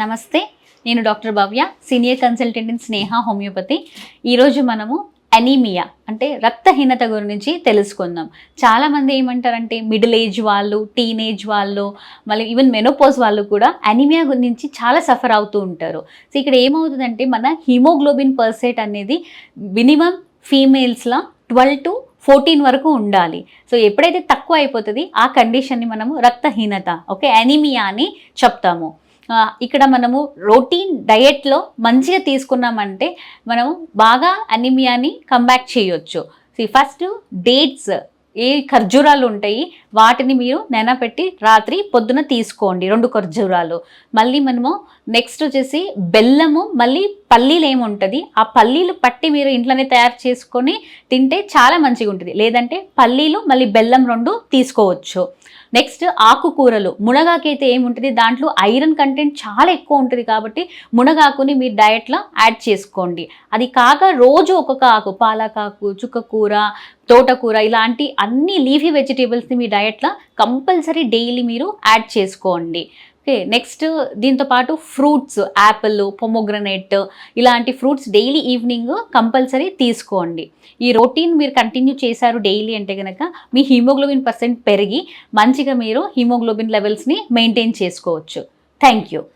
నమస్తే నేను doctor Bhavya senior consultant in Sneha homeopathy. ఈరోజు మనము అనీమియా అంటే రక్తహీనత గురించి తెలుసుకుందాం. చాలామంది ఏమంటారంటే మిడిల్ ఏజ్ వాళ్ళు టీనేజ్ వాళ్ళు మళ్ళీ ఈవెన్ మెనోపోజ్ వాళ్ళు కూడా అనీమియా గురించి చాలా సఫర్ అవుతూ ఉంటారు. సో ఇక్కడ ఏమవుతుందంటే మన హిమోగ్లోబిన్ పర్సెట్ అనేది మినిమం ఫీమేల్స్లో ట్వెల్వ్ టు ఫోర్టీన్ వరకు ఉండాలి. సో ఎప్పుడైతే తక్కువ అయిపోతుంది ఆ కండిషన్ని మనము రక్తహీనత ఓకే అనీమియా అని చెప్తాము. ఇక్కడ మనము రొటీన్ డయట్లో మంచిగా తీసుకున్నామంటే మనము బాగా అనిమియాని కంబ్యాక్ చేయొచ్చు. ఫస్ట్ డేట్స్ ఏ ఖర్జూరాలు ఉంటాయి వాటిని మీరు నెనపెట్టి రాత్రి పొద్దున తీసుకోండి రెండు ఖర్జూరాలు. మళ్ళీ మనము నెక్స్ట్ వచ్చేసి బెల్లము మళ్ళీ పల్లీలు ఏముంటుంది ఆ పల్లీలు పట్టి మీరు ఇంట్లోనే తయారు చేసుకొని తింటే చాలా మంచిగా ఉంటుంది లేదంటే పల్లీలు మళ్ళీ బెల్లం రెండు తీసుకోవచ్చు. నెక్స్ట్ ఆకుకూరలు. మునగాకైతే ఏముంటుంది దాంట్లో ఐరన్ కంటెంట్ చాలా ఎక్కువ ఉంటుంది కాబట్టి మునగాకుని మీ డయట్లో యాడ్ చేసుకోండి. అది కాక రోజు ఒక్కొక్క ఆకు పాలకాకు చుక్కకూర తోటకూర ఇలాంటి అన్ని లీఫీ వెజిటేబుల్స్ని మీ డయట్లో కంపల్సరీ డైలీ మీరు యాడ్ చేసుకోండి. ఓకే నెక్స్ట్ దీంతో పాటు ఫ్రూట్స్ యాపిల్ పొమోగ్రనేట్ ఇలాంటి ఫ్రూట్స్ డైలీ ఈవినింగ్ కంపల్సరీ తీసుకోండి. ఈ రొటీన్ మీరు కంటిన్యూ చేశారు డైలీ అంటే కనుక మీ హిమోగ్లోబిన్ పర్సెంట్ పెరిగి మంచిగా మీరు హిమోగ్లోబిన్ లెవెల్స్ని మెయింటైన్ చేసుకోవచ్చు. Thank you.